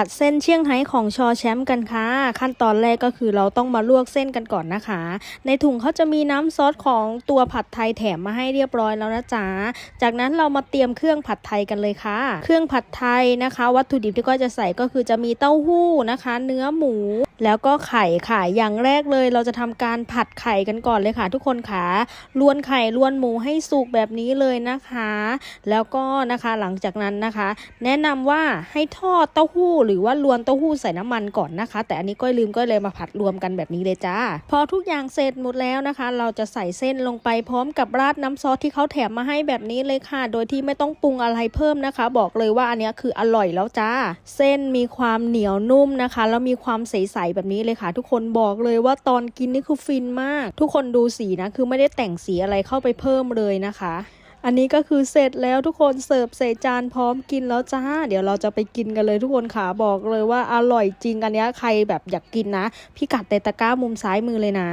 ผัดเส้นเชียงไฮ้ของชอแชมป์กันค่ะ ขั้นตอนแรกก็คือเราต้องมาลวกเส้นกันก่อนนะคะ ในถุงเขาจะมีน้ำซอสของตัวผัดไทยแถมมาให้เรียบร้อยแล้วนะจ๊ะจากนั้นเรามาเตรียมเครื่องผัดไทยกันเลยค่ะ เครื่องผัดไทยนะคะ วัตถุดิบที่ก้อยจะใส่ก็คือจะมีเต้าหู้นะคะ เนื้อหมู แล้วก็ไข่ค่ะ อย่างแรกเลยเราจะทำการผัดไข่กันก่อนเลยค่ะ ทุกคนค่ะลวนไข่ลวนหมูให้สุกแบบนี้เลยนะคะ แล้วก็นะคะหลังจากนั้นนะคะ แนะนำว่าให้ทอดเต้าหู้ หรือว่าลวนเต้าหู้ใส่น้ำมันก่อนนะคะ แต่อันนี้ก้อยลืมก็เลยมาผัดรวมกันแบบนี้เลยจ้า พอทุกอย่างเสร็จหมดแล้วนะคะ เราจะใส่เส้นลงไปพร้อมกับราดน้ำซอสที่เขาแถมมาให้แบบนี้เลยค่ะ โดยที่ไม่ต้องปรุงอะไรเพิ่มนะคะ บอกเลยว่าอันนี้คืออร่อยแล้วจ้า เส้นมีความเหนียวนุ่มนะคะแล้วมีความใสแบบนี้เลยค่ะ ทุกคนบอกเลยว่าตอนกินนี่คือฟินมาก ทุกคนดูสีนะ คือไม่ได้แต่งสีอะไรเข้าไปเพิ่มเลยนะคะ อันนี้ก็คือเสร็จแล้วทุกคนเสิร์ฟใส่จานพร้อมกินแล้วจ้า เดี๋ยวเราจะไปกินกันเลยทุกคนค่ะบอกเลยว่าอร่อยจริงอันนี้ใครแบบอยากกินนะพี่กัดในตะกร้ามุมซ้ายมือเลยนะ